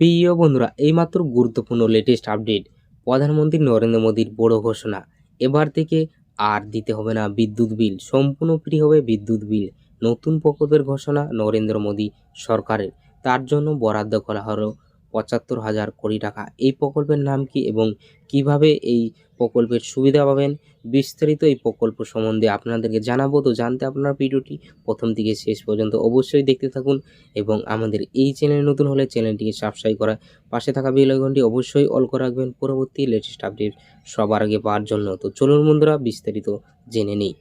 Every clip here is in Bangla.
প্রিয় বন্ধুরা, এইমাত্র গুরুত্বপূর্ণ লেটেস্ট আপডেট প্রধানমন্ত্রী নরেন্দ্র মোদীর বড় ঘোষণা। এবার থেকে আর দিতে হবে না বিদ্যুৎ বিল, সম্পূর্ণ ফ্রি হবে বিদ্যুৎ বিল। নতুন প্রকল্পের ঘোষণা নরেন্দ্র মোদী সরকারের, তার জন্য বরাদ্দ করা হলো পঁচাত্তর হাজার কোটি টাকা। এই প্রকল্পের নাম কি এবং কীভাবে এই প্রকল্পের সুবিধা পাবেন? বিস্তারিত এই প্রকল্প সম্বন্ধে আপনাদেরকে জানাব। তো জানতে আপনার ভিডিওটি প্রথম থেকে শেষ পর্যন্ত অবশ্যই দেখতে থাকুন এবং আমাদের এই চ্যানেল নতুন হলে চ্যানেলটিকে সাবস্ক্রাইব করা পাশে থাকা বেল আইকনটি অবশ্যই অল করে রাখবেন। পরবর্তী লেটেস্ট আপডেট সবার আগে পাওয়ার জন্য। তো চলুন বন্ধুরা, বিস্তারিত জেনে নিই।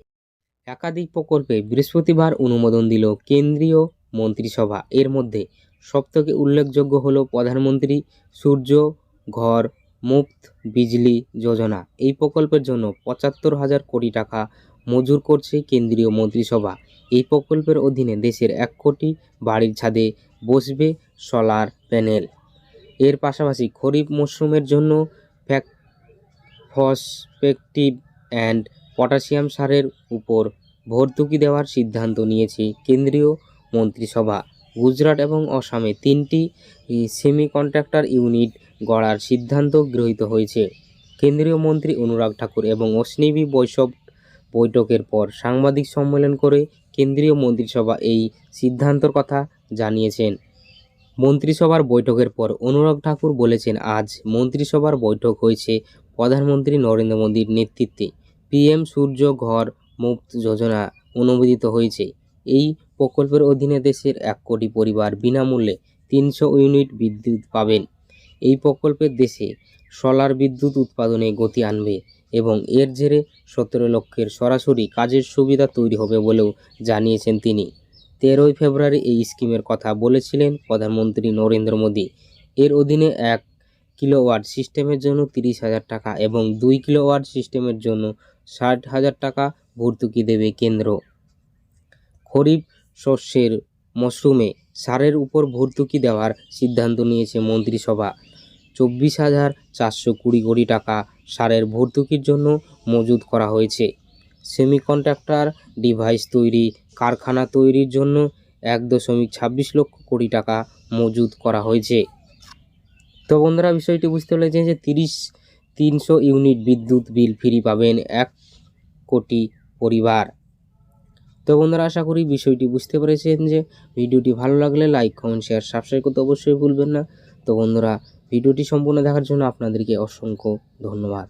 একাধিক প্রকল্পে বৃহস্পতিবার অনুমোদন দিল কেন্দ্রীয় মন্ত্রিসভা। এর মধ্যে সবথেকে উল্লেখযোগ্য হলো প্রধানমন্ত্রী সূর্য, ঘর, মুফত, বিজলি যোজনা। এই প্রকল্পের জন্য পঁচাত্তর হাজার কোটি টাকা মঞ্জুর করছে কেন্দ্রীয় মন্ত্রিসভা। এই প্রকল্পের অধীনে দেশের এক কোটি বাড়ির ছাদে বসবে সোলার প্যানেল। এর পাশাপাশি খরিফ মরশুমের জন্য ফ্যাক ফসপেকটিভ অ্যান্ড পটাশিয়াম সারের উপর ভর্তুকি দেওয়ার সিদ্ধান্ত নিয়েছে কেন্দ্রীয় মন্ত্রিসভা। গুজরাট এবং অসমে তিনটি সেমিকন্ডাক্টর ইউনিট গড়ার সিদ্ধান্ত গৃহীত হয়েছে। কেন্দ্রীয় মন্ত্রী অনুরাগ ঠাকুর এবং অশ্বিনী বৈষব বৈঠকের পর সাংবাদিক সম্মেলন করে কেন্দ্রীয় মন্ত্রিসভা এই সিদ্ধান্তর কথা জানিয়েছেন। মন্ত্রিসভার বৈঠকের পর অনুরাগ ঠাকুর বলেছেন, আজ মন্ত্রিসভার বৈঠক হয়েছে প্রধানমন্ত্রী নরেন্দ্র মোদীর নেতৃত্বে। পিএম সূর্য ঘর মুফত যোজনা অনুমোদিত হয়েছে। এই প্রকল্পের অধীনে দেশের এক কোটি পরিবার বিনামূল্যে তিনশো ইউনিট বিদ্যুৎ পাবেন। এই প্রকল্পের দেশে সোলার বিদ্যুৎ উৎপাদনে গতি আনবে এবং এর জেরে সতেরো লক্ষের সরাসরি কাজের সুবিধা তৈরি হবে বলেও জানিয়েছেন তিনি। তেরোই ফেব্রুয়ারি এই স্কিমের কথা বলেছিলেন প্রধানমন্ত্রী নরেন্দ্র মোদী। এর অধীনে এক কিলোওয়াট সিস্টেমের জন্য তিরিশ হাজার টাকা এবং দুই কিলোওয়াট সিস্টেমের জন্য ষাট হাজার টাকা ভর্তুকি দেবে কেন্দ্র। খরিফ শস্যের মরশুমে সারের উপর ভর্তুকি দেওয়ার সিদ্ধান্ত নিয়েছে মন্ত্রিসভা। চব্বিশ হাজার চারশো কুড়ি কোটি টাকা সারের ভর্তুকির জন্য মজুদ করা হয়েছে। সেমিকন্ডাক্টর ডিভাইস তৈরি কারখানা তৈরির জন্য এক দশমিক ছাব্বিশ লক্ষ কোটি টাকা মজুদ করা হয়েছে। তো বন্ধুরা, বিষয়টি বুঝতে পেরেছেন যে তিরিশ তিনশো ইউনিট বিদ্যুৎ বিল ফ্রি পাবেন এক কোটি পরিবার। তো বন্ধুরা, আশা করি বিষয়টি বুঝতে পেরেছেন যে ভিডিওটি ভালো লাগলে লাইক, কমেন্ট, শেয়ার, সাবস্ক্রাইব করতে অবশ্যই ভুলবেন না। তো বন্ধুরা, ভিডিওটি সম্পূর্ণ দেখার জন্য আপনাদেরকে অসংখ্য ধন্যবাদ।